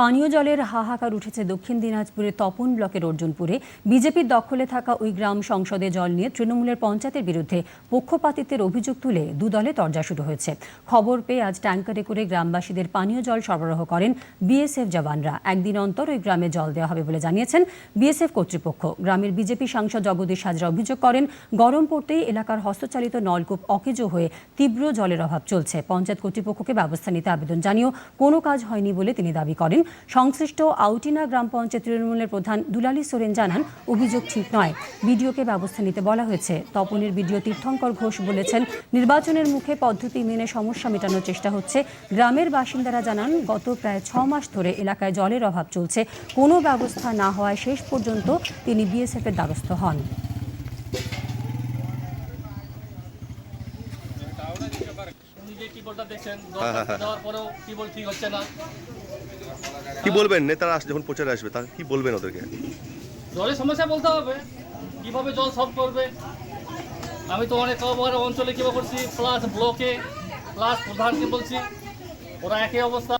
পানীয় জলের হাহাকার উঠেছে দক্ষিণ দিনাজপুরের তপন ব্লকের অর্জুনপুরে। বিজেপির দখলে থাকা ওই গ্রাম সংসদে জল নিয়ে তৃণমূলের পঞ্চায়েতের বিরুদ্ধে পক্ষপাতিত্বের অভিযোগ তুলে দুদলে তরজা শুরু হয়েছে। খবর পেয়ে আজ ট্যাঙ্কারে করে গ্রামবাসীদের পানীয় জল সরবরাহ করেন বিএসএফ জওয়ানরা। একদিন অন্তর ওই গ্রামে জল দেওয়া হবে বলে জানিয়েছেন বিএসএফ কর্তৃপক্ষ। গ্রামের বিজেপি সাংসদ জগদীশ হাজরা অভিযোগ করেন, গরম পড়তেই এলাকার হস্তচালিত নলকূপ অকেজো হয়ে তীব্র জলের অভাব চলছে। পঞ্চায়েত কর্তৃপক্ষকে ব্যবস্থা নিতে আবেদন জানিয়েও কোনো কাজ হয়নি বলে তিনি দাবি করেন। সংশ্লিষ্ট আউটিনা গ্রাম পঞ্চায়েত তৃণমূলের প্রধান দুলালী সোরেন জানান, অভিযোগ ঠিক নয়। বিডিওকে ব্যবস্থা নিতে বলা হয়েছে। তপনের বিডিও তীর্থঙ্কর ঘোষ বলেছেন, নির্বাচনের মুখে পদ্ধতি মেনে সমস্যা মেটানোর চেষ্টা হচ্ছে। গ্রামের বাসিন্দারা জানান, গত প্রায় ছ মাস ধরে এলাকায় জলের অভাব চলছে। কোনো ব্যবস্থা না হওয়ায় শেষ পর্যন্ত তিনি বিএসএফের দ্বারস্থ হন। নিজে টিউবওয়েলটা দেখছেন হ্যাঁ, হ্যাঁ, হ্যাঁ। দেওয়ার পরেও টিউবওয়েল ঠিক হচ্ছে না। কি বলবেন? নেতারা আস- যখন প্রচারে আসবে তা কি বলবেন ওদেরকে? জলের সমস্যা বলতে হবে। কীভাবে জল সলভ করবে? আমি তো অনেক কবার অঞ্চলে কীভাবে করছি? প্লাস ব্লকে প্লাস প্রধানকে বলছি। ওরা একই অবস্থা।